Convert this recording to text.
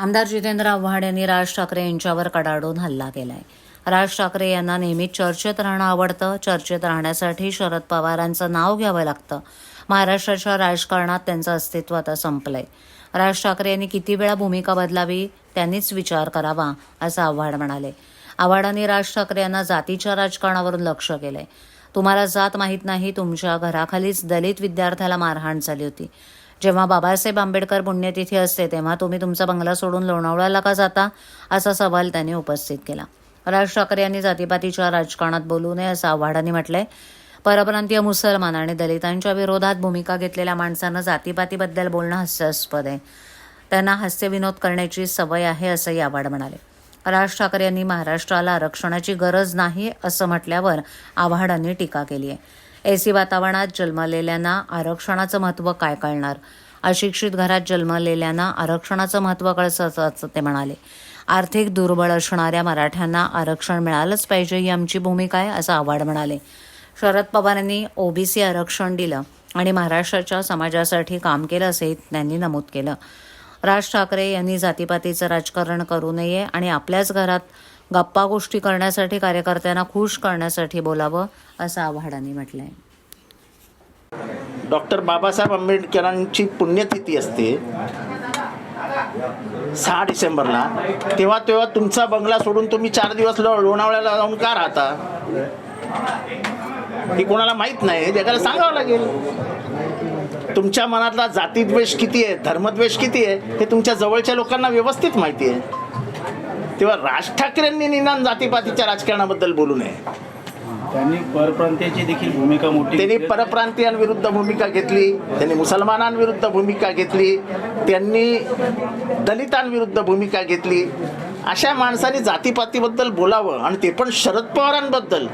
आमदार जितेंद्र आव्हाड यांनी राज ठाकरे यांच्यावर कडाडून हल्ला केलाय. राज ठाकरे यांना नेहमी चर्चेत राहणं आवडतं. चर्चेत राहण्यासाठी शरद पवारांचं नाव घ्यावं लागतं. महाराष्ट्राच्या राजकारणात त्यांचं अस्तित्व आता संपलंय. राज ठाकरे यांनी किती वेळा भूमिका बदलावी त्यांनीच विचार करावा असं आव्हाड म्हणाले. आव्हाडांनी राज ठाकरे यांना जातीच्या राजकारणावरून लक्ष केलंय. तुम्हाला जात माहीत नाही तुमच्या घराखालीच दलित विद्यार्थ्याला मारहाण झाली होती. जेव्हा बाबासाहेब आंबेडकर पुण्यतिथी असते तेव्हा तुम्ही तुमचा बंगला सोडून लोणावळ्याला का जाता? असा सवाल त्यांनी उपस्थित केला. राज ठाकरे यांनी जातीपातीच्या राजकारणात बोलू नये असं आव्हाडांनी म्हटलंय. परप्रांतीय मुसलमान आणि दलितांच्या विरोधात भूमिका घेतलेल्या माणसानं जातीपातीबद्दल बोलणं हास्यास्पद आहे. त्यांना हास्यविनोद करण्याची सवय आहे असंही आव्हाड म्हणाले. राज ठाकरे यांनी महाराष्ट्राला आरक्षणाची गरज नाही असं म्हटल्यावर आव्हाडांनी टीका केली आहे. एसी वातावरणात जन्मलेल्यांना आरक्षणाचं महत्त्व काय कळणार? अशिक्षित घरात जन्मलेल्यांना आरक्षणाचं महत्त्व कळतं असं ते म्हणाले. आर्थिक दुर्बळ असणाऱ्या मराठ्यांना आरक्षण मिळालंच पाहिजे ही आमची भूमिका आहे असं आव्हाड म्हणाले. शरद पवारांनी ओबीसी आरक्षण दिलं आणि महाराष्ट्राच्या समाजासाठी काम केलं असंही त्यांनी नमूद केलं. राज ठाकरे यांनी जातीपातीचं राजकारण करू नये आणि आपल्याच घरात गप्पा गोष्टी करण्यासाठी कार्यकर्त्यांना खुश करण्यासाठी बोलावं असं आव्हाडांनी म्हटलंय. डॉक्टर बाबासाहेब आंबेडकरांची पुण्यतिथी असते. सहा डिसेंबरला. तेव्हा तेव्हा तुमचा बंगला सोडून तुम्ही चार दिवस लोणावळ्याला जाऊन का राहता? हे कोणाला माहीत नाही. जगाला सांगावं लागेल. तुमच्या मनातला जातीद्वेष किती आहे धर्मद्वेष किती आहे हे तुमच्या जवळच्या लोकांना व्यवस्थित माहिती आहे. तेव्हा राज ठाकरेंनी निदान जातीपातीच्या राजकारणाबद्दल बोलू नये त्यांनी परप्रांतीयाची देखील भूमिका मोठी त्यांनी. परप्रांतीयांविरुद्ध भूमिका घेतली त्यांनी मुसलमानांविरुद्ध भूमिका घेतली त्यांनी दलितांविरुद्ध भूमिका घेतली अशा माणसाने जातीपातीबद्दल बोलावं आणि ते पण शरद पवारांबद्दल?